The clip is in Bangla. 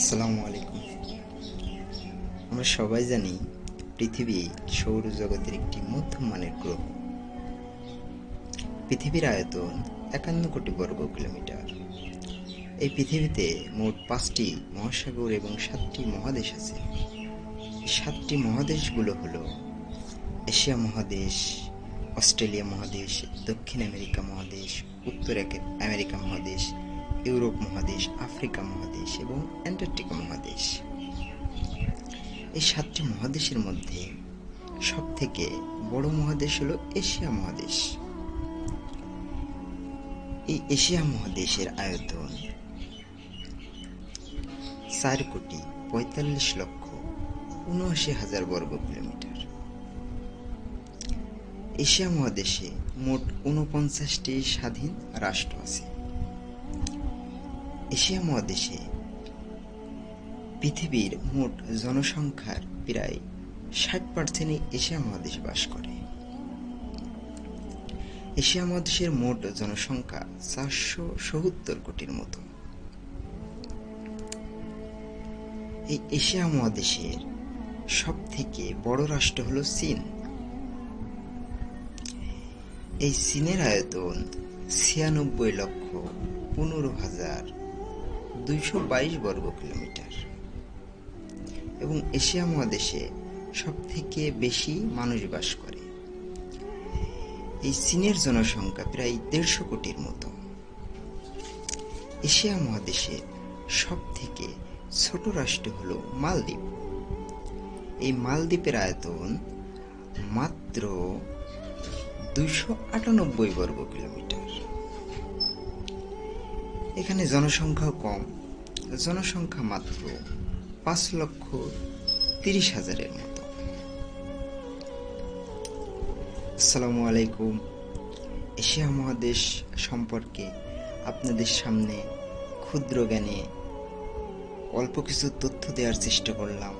আসসালামু আলাইকুম আমরা সবাই জানি পৃথিবী সৌরজগতের একটি মধ্যম মানের গ্রহ। পৃথিবীর আয়তন একান্ন কোটি বর্গ কিলোমিটার। এই পৃথিবীতে মোট পাঁচটি মহাসাগর এবং সাতটি মহাদেশ আছে। সাতটি মহাদেশগুলো হলো এশিয়া মহাদেশ, অস্ট্রেলিয়া মহাদেশ, দক্ষিণ আমেরিকা মহাদেশ, উত্তর আমেরিকা মহাদেশ ইউরোপ মহাদেশ, আফ্রিকা মহাদেশ এবং অ্যান্টার্কটিকা মহাদেশ। এই সাতটি মহাদেশের মধ্যে সব থেকে বড় মহাদেশ হলো এশিয়া মহাদেশ। এই এশিয়া মহাদেশের আয়তন চার কোটি পঁয়তাল্লিশ লক্ষ উনআশি হাজার বর্গ কিলোমিটার। এশিয়া মহাদেশে মোট ঊনপঞ্চাশটি স্বাধীন রাষ্ট্র আছে। এশিয়া মহাদেশে পৃথিবীর মোট জনসংখ্যার প্রায় ষাট পার্সেন্টই এশিয়া মহাদেশে বাস করে। এশিয়া মহাদেশের মোট জনসংখ্যা চারশো সত্তর কোটির মতো। এই এশিয়া মহাদেশের সব থেকে বড় রাষ্ট্র হলো চীন। এই চীনের আয়তন ছিয়ানব্বই লক্ষ পনেরো হাজার দুইশো বাইশ বর্গ কিলোমিটার। এবং এশিয়া মহাদেশে সব থেকে বেশি মানুষ বাস করে। এই চীনের জনসংখ্যা প্রায় দেড়শো কোটির মতো। এশিয়া মহাদেশে সব থেকে ছোট রাষ্ট্র হল মালদ্বীপ। এই মালদ্বীপের আয়তন মাত্র দুইশো আটানব্বই বর্গ কিলোমিটার। এখানে জনসংখ্যা কম। জনসংখ্যা মাত্র পাঁচ লক্ষ তিরিশ হাজারের মতো। আসসালামু আলাইকুম। এশিয়া মহাদেশ সম্পর্কে আপনাদের সামনে ক্ষুদ্র জ্ঞানে অল্প কিছু তথ্য দেওয়ার চেষ্টা করলাম।